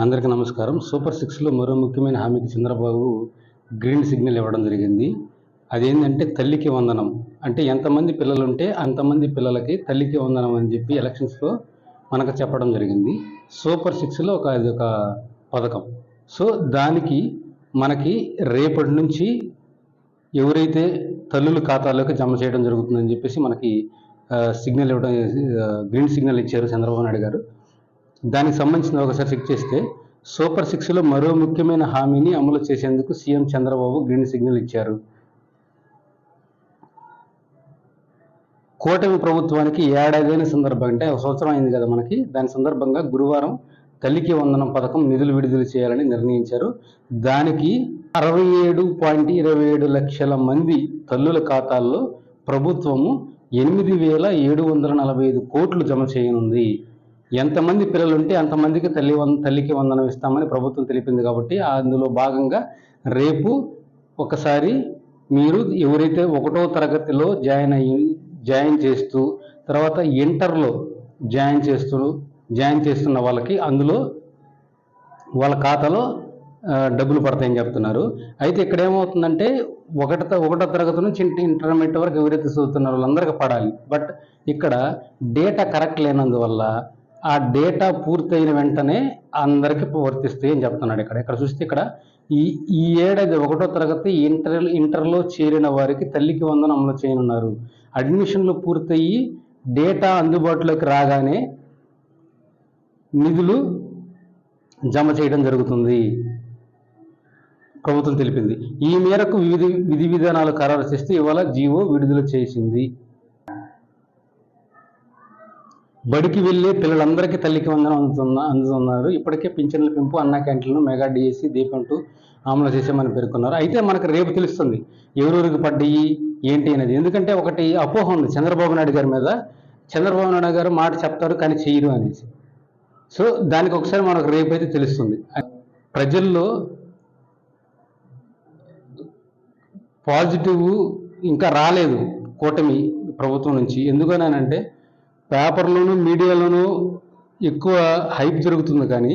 అందరికీ నమస్కారం. సూపర్ సిక్స్లో మరో ముఖ్యమైన హామీకి చంద్రబాబు గ్రీన్ సిగ్నల్ ఇవ్వడం జరిగింది. అదేంటంటే తల్లికి వందనం. అంటే ఎంతమంది పిల్లలు ఉంటే అంతమంది పిల్లలకి తల్లికి వందనం అని చెప్పి ఎలక్షన్స్లో మనకు చెప్పడం జరిగింది. సూపర్ సిక్స్లో ఒక అది ఒక పథకం. సో దానికి మనకి రేపటి నుంచి ఎవరైతే తల్లుల ఖాతాలోకి జమ చేయడం జరుగుతుందని చెప్పేసి మనకి సిగ్నల్ ఇవ్వడం గ్రీన్ సిగ్నల్ ఇచ్చారు చంద్రబాబు నాయుడు గారు. దానికి సంబంధించిన ఒకసారి చెక్ చేస్తే సూపర్ సిక్స్లో మరో ముఖ్యమైన హామీని అమలు చేసేందుకు సీఎం చంద్రబాబు గ్రీన్ సిగ్నల్ ఇచ్చారు. కూటమి ప్రభుత్వానికి ఏడాదైన సందర్భం అంటే ఒక సంవత్సరం అయింది కదా మనకి. దాని సందర్భంగా గురువారం తల్లికి వందనం పథకం నిధులు విడుదల చేయాలని నిర్ణయించారు. దానికి అరవై ఏడు పాయింట్ ఇరవై ఏడు లక్షల మంది తల్లుల ఖాతాల్లో ప్రభుత్వము ఎనిమిది వేల ఏడు వందల నలభై ఐదు కోట్లు జమ చేయనుంది. ఎంతమంది పిల్లలు ఉంటే అంతమందికి తల్లి వంద తల్లికి వందనం ఇస్తామని ప్రభుత్వం తెలిపింది కాబట్టి అందులో భాగంగా రేపు ఒకసారి మీరు ఎవరైతే ఒకటో తరగతిలో జాయిన్ అయ్యి జాయిన్ చేస్తూ తర్వాత ఇంటర్లో జాయిన్ చేస్తూ జాయిన్ చేస్తున్న వాళ్ళకి అందులో వాళ్ళ ఖాతాలో డబ్బులు పడతాయని చెప్తున్నారు. అయితే ఇక్కడ ఏమవుతుందంటే ఒకట ఒకటో తరగతి నుంచి ఇంటర్మీడియట్ వరకు ఎవరైతే చదువుతున్నారో వాళ్ళందరికీ పడాలి. బట్ ఇక్కడ డేటా కరెక్ట్ లేనందువల్ల ఆ డేటా పూర్తయిన వెంటనే అందరికీ వర్తిస్తాయి అని చెప్తున్నాడు ఇక్కడ. ఇక్కడ చూస్తే ఇక్కడ ఈ ఈ ఏడాది ఒకటో తరగతి ఇంటర్ ఇంటర్లో చేరిన వారికి తల్లికి వందన అమలు చేయనున్నారు. అడ్మిషన్లు పూర్తయి డేటా అందుబాటులోకి రాగానే నిధులు జమ చేయడం జరుగుతుంది. ప్రభుత్వం తెలిపింది. ఈ మేరకు వివిధ విధి విధానాలు ఖరారు చేస్తూ ఇవాళ జీవో విడుదల చేసింది. బడికి వెళ్ళే పిల్లలందరికీ తల్లికి వందనం అందుతున్న అందుతున్నారు. ఇప్పటికే పింఛన్ల పెంపు అన్నా క్యాంటీన్లు మెగా డిఎస్సి దీపం టూ అమలు చేసామని పేర్కొన్నారు. అయితే మనకు రేపు తెలుస్తుంది ఎవరెవరికి పడ్డాయి ఏంటి అనేది. ఎందుకంటే ఒకటి అపోహ ఉంది చంద్రబాబు నాయుడు గారి మీద. చంద్రబాబు నాయుడు గారు మాట చెప్తారు కానీ చేయరు అనేసి. సో దానికి ఒకసారి మనకు రేపు అయితే తెలుస్తుంది. ప్రజల్లో పాజిటివ్ ఇంకా రాలేదు కూటమి ప్రభుత్వం నుంచి. ఎందుకనంటే పేపర్లోనూ మీడియాలోనూ ఎక్కువ హైప్ జరుగుతుంది కానీ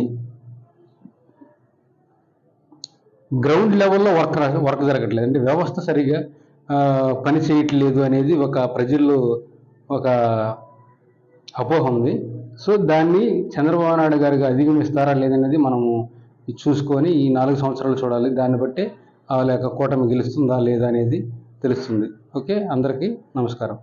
గ్రౌండ్ లెవెల్లో వర్క్ వర్క్ జరగట్లేదు. అంటే వ్యవస్థ సరిగా పని చేయట్లేదు అనేది ఒక ప్రజల్లో ఒక అపోహ ఉంది. సో దాన్ని చంద్రబాబు నాయుడు గారికి అధిగమిస్తారా లేదనేది మనము చూసుకొని ఈ నాలుగు సంవత్సరాలు చూడాలి. దాన్ని బట్టి వాళ్ళ లేక కూటమి గెలుస్తుందా లేదా అనేది తెలుస్తుంది. ఓకే? అందరికీ నమస్కారం.